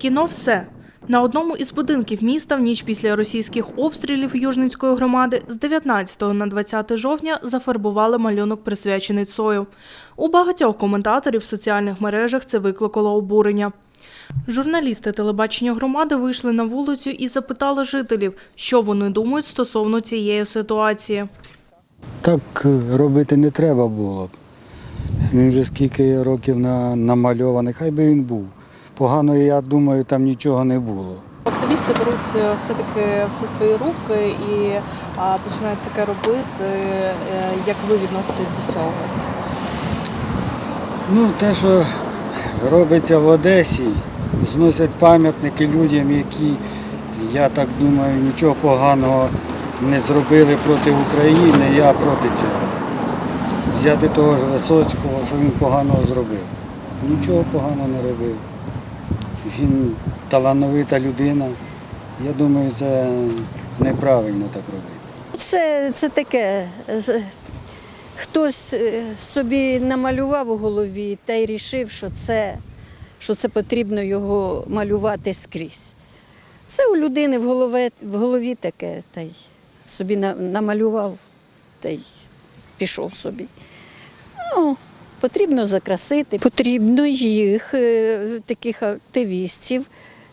Кіно все. На одному із будинків міста в ніч після російських обстрілів Южницької громади з 19 на 20 жовтня зафарбували малюнок, присвячений Цою. У багатьох коментаторів в соціальних мережах це викликало обурення. Журналісти телебачення громади вийшли на вулицю і запитали жителів, що вони думають стосовно цієї ситуації. Так е, робити не треба було. Він вже скільки років на, намальований, хай би він був. Погано, я думаю, там нічого не було. Активісти беруть е, все-таки все свої руки і починають таке робити. Е, Як ви відноситесь до цього? Ну, те, що робиться в Одесі, зносять пам'ятники людям, які, я так думаю, нічого поганого не зробили проти України, я проти цього. Взяти того ж Висоцького, що він поганого зробив. Нічого поганого не робив. Він талановита людина. Я думаю, це неправильно так робити. Це, це таке. Хтось е, собі намалював у голові та й рішив, що це, що це потрібно його малювати скрізь. Це у людини в голові, в голові таке, та й собі намалював та й пішов собі. Ну, потрібно закрасити, потрібно їх, е, таких активістів,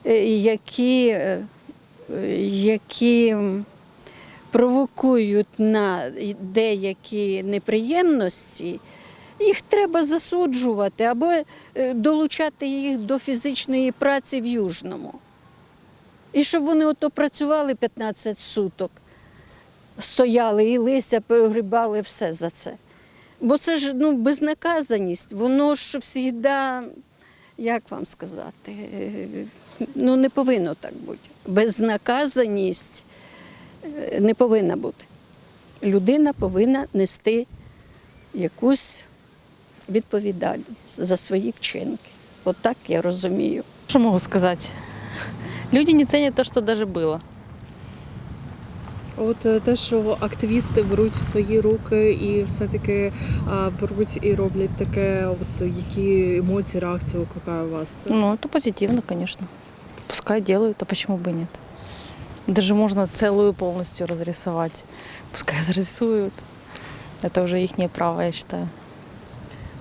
е, які, е, які провокують на деякі неприємності, їх треба засуджувати або долучати їх до фізичної праці в Южному. І щоб вони ото працювали 15 суток, стояли і листя погрібали все за це. Бо це ж ну, безнаказаність, воно ж завжди, як вам сказати, ну не повинно так бути. Безнаказаність е, не повинна бути. Людина повинна нести якусь відповідальність за свої вчинки. От так я розумію. Что могу сказать? Люди не ценят то, что даже было. От е, те, що активісти беруть в свої руки і все-таки а, беруть і роблять таке, от які емоції, реакції викликає у вас це? Ну, это позитивно, конечно. Пускай делают, а почему бы и нет? Даже можно целую полностью разрисовать. Пускай разрисуют. Это уже их право, я считаю.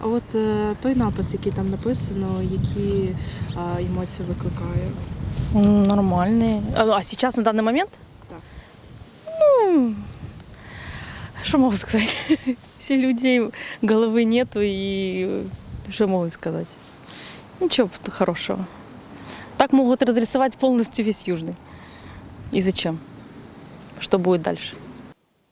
А от е, той напис, який там написано, які а, емоції викликає? М, Нормальные. А а сейчас на данный момент? что могу сказать? Если людей головы нету, и э, что могу сказать? Ничего п- хорошего. Так могут разрисовать полностью весь Южный. И зачем? Что будет дальше?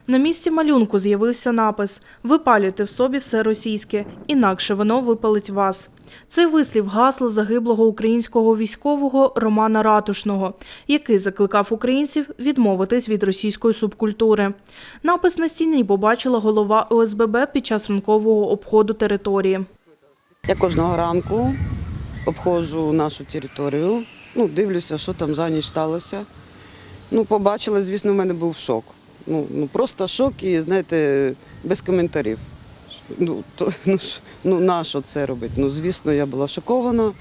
На місці малюнку з'явився напис Випалюйте в собі все російське, інакше воно випалить вас. Це вислів гасло загиблого українського військового Романа Ратушного, який закликав українців відмовитись від російської субкультури. Напис на стіні побачила голова ОСББ під час ранкового обходу території. Я кожного ранку обходжу нашу територію, ну, дивлюся, що там за ніч сталося. Ну, побачила, звісно, в мене був шок. Ну, ну просто шок і, знаєте, без коментарів. Ну, то, ну, ну на що це робити? Ну, звісно, я була шокована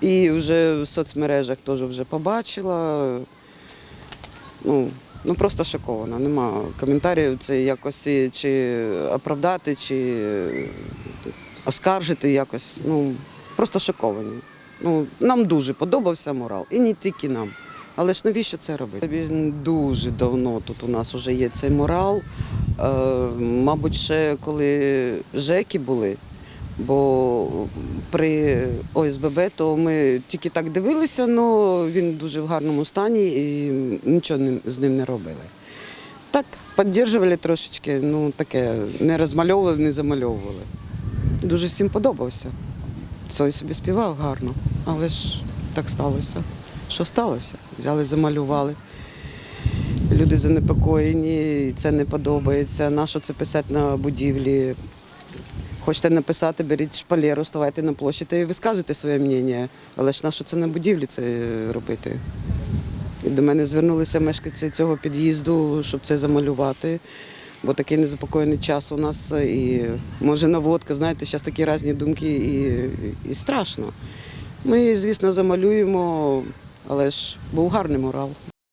і вже в соцмережах теж вже побачила. Ну, ну просто шокована. Нема коментарів, це якось чи оправдати, чи оскаржити якось. Ну, просто шоковані. Ну, нам дуже подобався морал. І не тільки нам. Але ж навіщо це робити? Він дуже давно тут у нас вже є цей морал. Е, мабуть, ще коли ЖЕКи були, бо при ОСББ то ми тільки так дивилися, але він дуже в гарному стані і нічого з ним не робили. Так, підтримували трошечки, ну таке, не розмальовували, не замальовували. Дуже всім подобався. Цой собі співав гарно, але ж так сталося. Що сталося? Взяли, замалювали. Люди занепокоєні, це не подобається. Нащо це писати на будівлі? Хочете написати, беріть шпалеру, ставайте на площі та і висказуйте своє мнення. Але ж нащо це на будівлі це робити? І до мене звернулися мешканці цього під'їзду, щоб це замалювати. Бо такий незапокоєний час у нас і може наводка, знаєте, зараз такі різні думки і, і страшно. Ми, звісно, замалюємо, але ж був гарний мурал.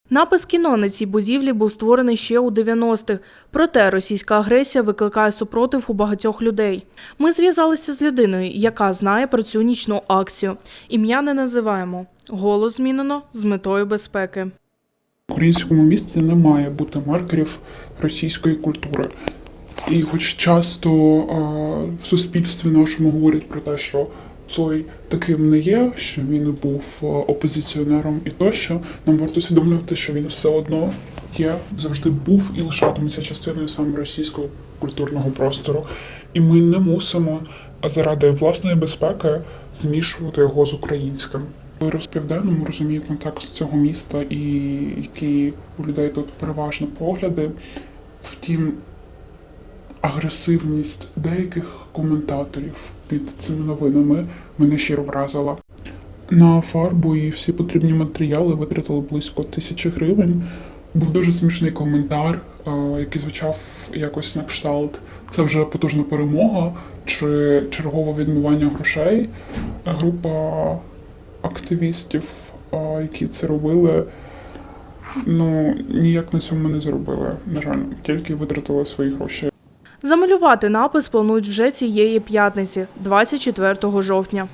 Напис кіно на цій будівлі був створений ще у 90-х. Проте російська агресія викликає супротив у багатьох людей. Ми зв'язалися з людиною, яка знає про цю нічну акцію. Ім'я не називаємо. Голос змінено з метою безпеки. В українському місті не має бути маркерів російської культури. І хоч часто е, в суспільстві нашому говорять про те, що Цой таким не є, що він був е, опозиціонером і тощо, нам варто усвідомлювати, що він все одно є, завжди був і лишатиметься частиною саме російського культурного простору. І ми не мусимо заради власної безпеки змішувати його з українським. Вирос південному розумію контекст цього міста і які у людей тут переважно погляди. Втім, агресивність деяких коментаторів під цими новинами мене щиро вразила. На фарбу і всі потрібні матеріали витратили близько тисячі гривень. Був дуже смішний коментар, який звучав якось на кшталт. Це вже потужна перемога чи чергове відмивання грошей. Група активістів, які це робили, ну ніяк на цьому не зробили. На жаль, тільки витратили свої гроші. Замалювати напис планують вже цієї п'ятниці, 24 жовтня.